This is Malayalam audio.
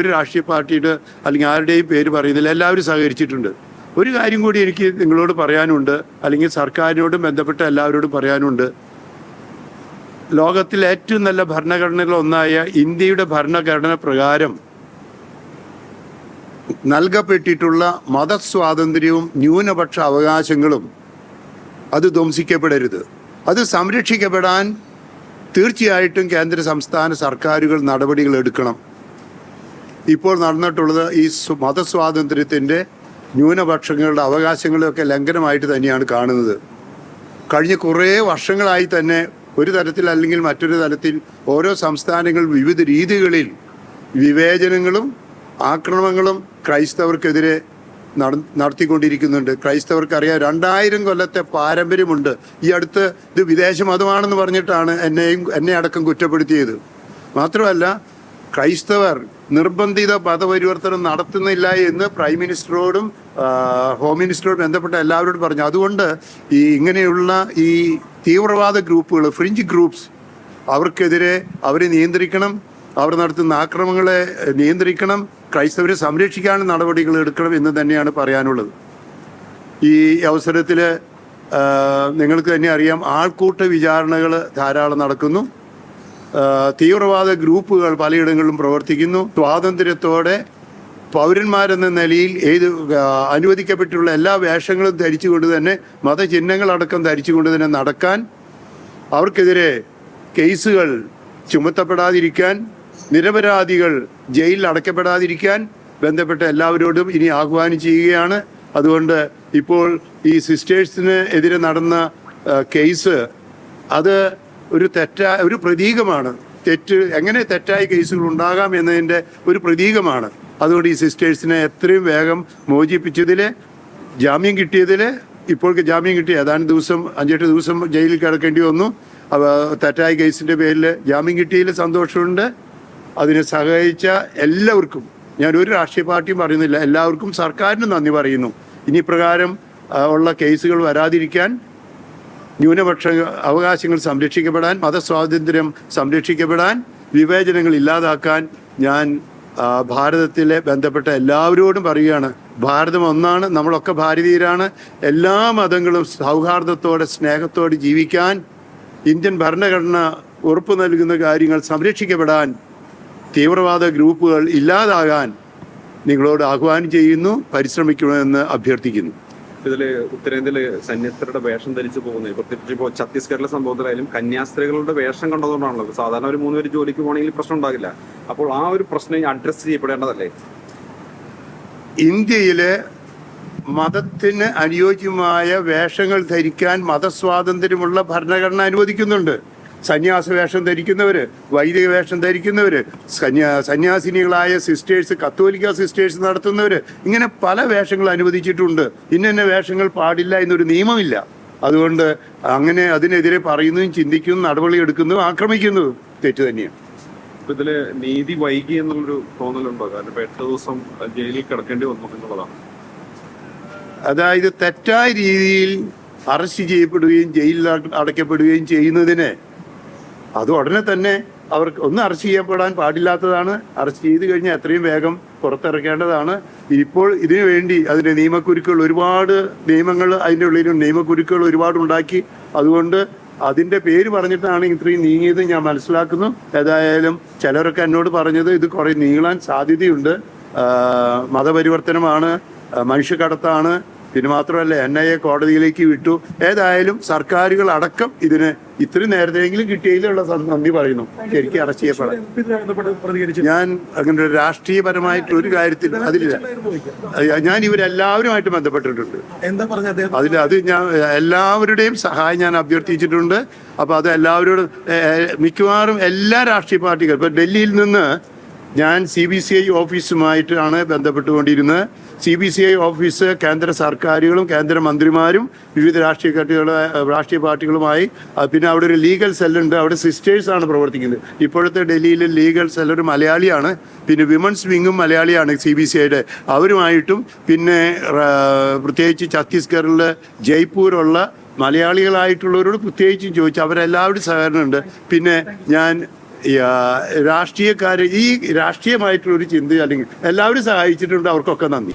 ഒരു രാഷ്ട്രീയ പാർട്ടിയുടെ അല്ലെങ്കിൽ ആരുടെയും പേര് പറയുന്നില്ല എല്ലാവരും സഹകരിച്ചിട്ടുണ്ട്. ഒരു കാര്യം കൂടി എനിക്ക് നിങ്ങളോട് പറയാനുണ്ട് അല്ലെങ്കിൽ സർക്കാരിനോടും ബന്ധപ്പെട്ട എല്ലാവരോടും പറയാനുണ്ട്. ലോകത്തിലെ ഏറ്റവും നല്ല ഭരണഘടനകളൊന്നായ ഇന്ത്യയുടെ ഭരണഘടന പ്രകാരം നൽകപ്പെട്ടിട്ടുള്ള മതസ്വാതന്ത്ര്യവും ന്യൂനപക്ഷ അവകാശങ്ങളും അത് ധ്വംസിക്കപ്പെടരുത്. അത് സംരക്ഷിക്കപ്പെടാൻ തീർച്ചയായിട്ടും കേന്ദ്ര സംസ്ഥാന സർക്കാരുകൾ നടപടികൾ എടുക്കണം. ഇപ്പോൾ നടന്നിട്ടുള്ളത് ഈ സ്വ- മതസ്വാതന്ത്ര്യത്തിന്റെ ന്യൂനപക്ഷങ്ങളുടെ അവകാശങ്ങളെയൊക്കെ ലംഘനമായിട്ട് തന്നെയാണ് കാണുന്നത്. കഴിഞ്ഞ കുറേ വർഷങ്ങളായി തന്നെ ഒരു തരത്തിൽ അല്ലെങ്കിൽ മറ്റൊരു തരത്തിൽ ഓരോ സംസ്ഥാനങ്ങൾ വിവിധ രീതികളിൽ വിവേചനങ്ങളും ആക്രമണങ്ങളും ക്രൈസ്തവർക്കെതിരെ നട- നടത്തിക്കൊണ്ടിരിക്കുന്നുണ്ട്. ക്രൈസ്തവർക്ക് അറിയാം രണ്ടായിരം കൊല്ലത്തെ പാരമ്പര്യമുണ്ട്. ഈ അടുത്ത് ഇത് വിദേശ മതമാണെന്ന് പറഞ്ഞിട്ടാണ് എന്നെയും എന്നെ അടക്കം കുറ്റപ്പെടുത്തിയത്. മാത്രമല്ല ക്രൈസ്തവർ നിർബന്ധിത മതപരിവർത്തനം നടത്തുന്നില്ല എന്ന് പ്രൈം മിനിസ്റ്ററോടും ഹോം മിനിസ്റ്ററോടും ബന്ധപ്പെട്ട എല്ലാവരോടും പറഞ്ഞു. അതുകൊണ്ട് ഈ ഇങ്ങനെയുള്ള ഈ തീവ്രവാദ ഗ്രൂപ്പുകൾ ഫ്രിഞ്ച് ഗ്രൂപ്പ്സ് അവർക്കെതിരെ അവരെ നിയന്ത്രിക്കണം അവർ നടത്തുന്ന ആക്രമണങ്ങളെ നിയന്ത്രിക്കണം ക്രൈസ്തവരെ സംരക്ഷിക്കാൻ നടപടികൾ എടുക്കണം എന്ന് തന്നെയാണ് പറയാനുള്ളത്. ഈ അവസരത്തിൽ നിങ്ങൾക്ക് തന്നെ അറിയാം ആൾക്കൂട്ട വിചാരണകൾ ധാരാളം നടക്കുന്നു. തീവ്രവാദ ഗ്രൂപ്പുകൾ പലയിടങ്ങളിലും പ്രവർത്തിക്കുന്നു. സ്വാതന്ത്ര്യത്തോടെ പൗരന്മാരെന്ന നിലയിൽ ഏത് അനുവദിക്കപ്പെട്ടുള്ള എല്ലാ വേഷങ്ങളും ധരിച്ചുകൊണ്ട് തന്നെ മതചിഹ്നങ്ങളടക്കം ധരിച്ചുകൊണ്ട് തന്നെ നടക്കാൻ അവർക്കെതിരെ കേസുകൾ ചുമത്തപ്പെടാതിരിക്കാൻ നിരപരാധികൾ ജയിലിൽ അടയ്ക്കപ്പെടാതിരിക്കാൻ ബന്ധപ്പെട്ട എല്ലാവരോടും ഇനി ആഹ്വാനം ചെയ്യുകയാണ്. അതുകൊണ്ട് ഇപ്പോൾ ഈ സിസ്റ്റേഴ്സിന് എതിരെ നടന്ന കേസ് അത് ഒരു തെറ്റാ ഒരു പ്രതീകമാണ്. തെറ്റ് എങ്ങനെ തെറ്റായ കേസുകൾ ഉണ്ടാകാം എന്നതിന്റെ ഒരു പ്രതീകമാണ്. അതുകൊണ്ട് ഈ സിസ്റ്റേഴ്സിനെ എത്രയും വേഗം മോചിപ്പിച്ചതിൽ ജാമ്യം കിട്ടിയതിൽ ഇപ്പോഴൊക്കെ ജാമ്യം കിട്ടി ഏതാനും ദിവസം അഞ്ചെട്ട് ദിവസം ജയിലിൽ കിടക്കേണ്ടി വന്നു. തെറ്റായ കേസിന്റെ പേരിൽ ജാമ്യം കിട്ടിയതിൽ സന്തോഷമുണ്ട്. അതിനെ സഹകരിച്ച എല്ലാവർക്കും ഞാൻ ഒരു രാഷ്ട്രീയ പാർട്ടിയും പറയുന്നില്ല എല്ലാവർക്കും സർക്കാരിനും നന്ദി പറയുന്നു. ഇനി പ്രകാരം ഉള്ള കേസുകൾ വരാതിരിക്കാൻ ന്യൂനപക്ഷ അവകാശങ്ങൾ സംരക്ഷിക്കപ്പെടാൻ മതസ്വാതന്ത്ര്യം സംരക്ഷിക്കപ്പെടാൻ വിവേചനങ്ങൾ ഇല്ലാതാക്കാൻ ഞാൻ ഭാരതത്തിലെ ബന്ധപ്പെട്ട എല്ലാവരോടും പറയുകയാണ്. ഭാരതം ഒന്നാണ് നമ്മളൊക്കെ ഭാരതീയരാണ്. എല്ലാ മതങ്ങളും സൗഹാർദ്ദത്തോടെ സ്നേഹത്തോടെ ജീവിക്കാൻ ഇന്ത്യൻ ഭരണഘടന ഉറപ്പു നൽകുന്ന കാര്യങ്ങൾ സംരക്ഷിക്കപ്പെടാൻ തീവ്രവാദ ഗ്രൂപ്പുകൾ ഇല്ലാതാകാൻ നിങ്ങളോട് ആഹ്വാനം ചെയ്യുന്നു പരിശ്രമിക്കണമെന്ന് അഭ്യർത്ഥിക്കുന്നു. ഇതിൽ ഉത്തരേന്ത്യയിൽ സന്യസ്തരുടെ വേഷം ധരിച്ചു പോകുന്നത് പ്രത്യേകിച്ച് ഇപ്പോൾ ഛത്തീസ്ഗഡിലെ സംഭവത്തിലായാലും കന്യാസ്ത്രീകളുടെ വേഷം കണ്ടതുകൊണ്ടാണല്ലോ സാധാരണ ഒരു മൂന്ന് പേര് ജോലിക്ക് പോകണമെങ്കിൽ പ്രശ്നം ഉണ്ടാകില്ല. അപ്പോൾ ആ ഒരു പ്രശ്നം അഡ്രസ് ചെയ്യപ്പെടേണ്ടതല്ലേ? ഇന്ത്യയിലെ മതത്തിന് അനുയോജ്യമായ വേഷങ്ങൾ ധരിക്കാൻ മതസ്വാതന്ത്ര്യമുള്ള ഭരണഘടന അനുവദിക്കുന്നുണ്ട്. സന്യാസ വേഷം ധരിക്കുന്നവര് വൈദിക വേഷം ധരിക്കുന്നവര് സന്യാ സന്യാസിനികളായ സിസ്റ്റേഴ്സ് കത്തോലിക്ക സിസ്റ്റേഴ്സ് നടത്തുന്നവര് ഇങ്ങനെ പല വേഷങ്ങൾ അനുവദിച്ചിട്ടുണ്ട്. ഇന്ന വേഷങ്ങൾ പാടില്ല എന്നൊരു നിയമമില്ല. അതുകൊണ്ട് അങ്ങനെ അതിനെതിരെ പറയുന്നതും ചിന്തിക്കുന്നതും നടപടി എടുക്കുന്നതും ആക്രമിക്കുന്നതും തെറ്റ് തന്നെയാണ്. ഇപ്പൊ ഇതിൽ നീതി വൈകി എന്നുള്ളൊരു തോന്നലുണ്ടോ? കാരണം എട്ട് ദിവസം ജയിലിൽ കിടക്കേണ്ടി വന്നു എന്നുള്ളതാണ്. അതായത് തെറ്റായ രീതിയിൽ അറസ്റ്റ് ചെയ്യപ്പെടുകയും ജയിലിൽ അട- അടയ്ക്കപ്പെടുകയും ചെയ്യുന്നതിന് അത് ഉടനെ തന്നെ അവർക്ക് ഒന്ന് അറസ്റ്റ് ചെയ്യപ്പെടാൻ പാടില്ലാത്തതാണ്. അറസ്റ്റ് ചെയ്ത് കഴിഞ്ഞാൽ എത്രയും വേഗം പുറത്തിറക്കേണ്ടതാണ്. ഇപ്പോൾ ഇതിനു വേണ്ടി അതിന്റെ നിയമക്കുരുക്കുകൾ ഒരുപാട് നിയമങ്ങൾ അതിന്റെ ഉള്ളിലും നിയമക്കുരുക്കുകൾ ഒരുപാട് ഉണ്ടാക്കി. അതുകൊണ്ട് അതിന്റെ പേര് പറഞ്ഞിട്ടാണ് ഇത്രയും നീങ്ങിയത് ഞാൻ മനസ്സിലാക്കുന്നു. ഏതായാലും ചിലരൊക്കെ എന്നോട് പറഞ്ഞത് ഇത് കുറേ നീളാൻ സാധ്യതയുണ്ട്. മതപരിവർത്തനമാണ് മനുഷ്യക്കടത്താണ് പിന്നെ മാത്രമല്ല എൻ ഐ എ കോടതിയിലേക്ക് വിട്ടു. ഏതായാലും സർക്കാരുകൾ അടക്കം ഇതിന് ഇത്രയും നേരത്തെയെങ്കിലും കിട്ടിയതിലുള്ള നന്ദി പറയുന്നു. ശരിക്കും അറസ്റ്റ് ചെയ്യപ്പെടാം ഞാൻ അങ്ങനെ ഒരു രാഷ്ട്രീയപരമായിട്ട് ഒരു കാര്യത്തിൽ അതിലില്ല. ഞാൻ ഇവരെല്ലാവരുമായിട്ട് ബന്ധപ്പെട്ടിട്ടുണ്ട്. അതിൽ അത് ഞാൻ എല്ലാവരുടെയും സഹായം ഞാൻ അഭ്യർത്ഥിച്ചിട്ടുണ്ട്. അപ്പൊ അത് എല്ലാവരോടും മിക്കവാറും എല്ലാ രാഷ്ട്രീയ പാർട്ടികളും ഇപ്പൊ ഡൽഹിയിൽ നിന്ന് ഞാൻ സി ബി സി ഐ ഓഫീസുമായിട്ടാണ് ബന്ധപ്പെട്ടുകൊണ്ടിരുന്നത്. C B C I office കേന്ദ്ര സർക്കാരുകളും കേന്ദ്ര മന്ത്രിമാരും വിവിധ രാഷ്ട്രീയ കക്ഷികളെ രാഷ്ട്രീയ പാർട്ടികളുമായി പിന്നെ അവിടെ ഒരു ലീഗൽ സെല്ലുണ്ട്. അവിടെ സിസ്റ്റേഴ്സാണ് പ്രവർത്തിക്കുന്നത്. ഇപ്പോഴത്തെ ഡൽഹിയിലെ ലീഗൽ സെല്ലൊരു മലയാളിയാണ്. പിന്നെ വിമൻസ് വിങ്ങും മലയാളിയാണ് സി ബി സി ഐയുടെ അവരുമായിട്ടും പിന്നെ പ്രത്യേകിച്ച് ഛത്തീസ്ഗറിലെ ജയ്പൂരുള്ള മലയാളികളായിട്ടുള്ളവരോട് പ്രത്യേകിച്ചും ചോദിച്ചു അവരെല്ലാവരും സഹകരണമുണ്ട്. പിന്നെ ഞാൻ രാഷ്ട്രീയക്കാർ ഈ രാഷ്ട്രീയമായിട്ടുള്ള ഒരു ചിന്ത അല്ലെങ്കിൽ എല്ലാവരും സഹായിച്ചിട്ടുണ്ട് അവർക്കൊക്കെ നന്ദി.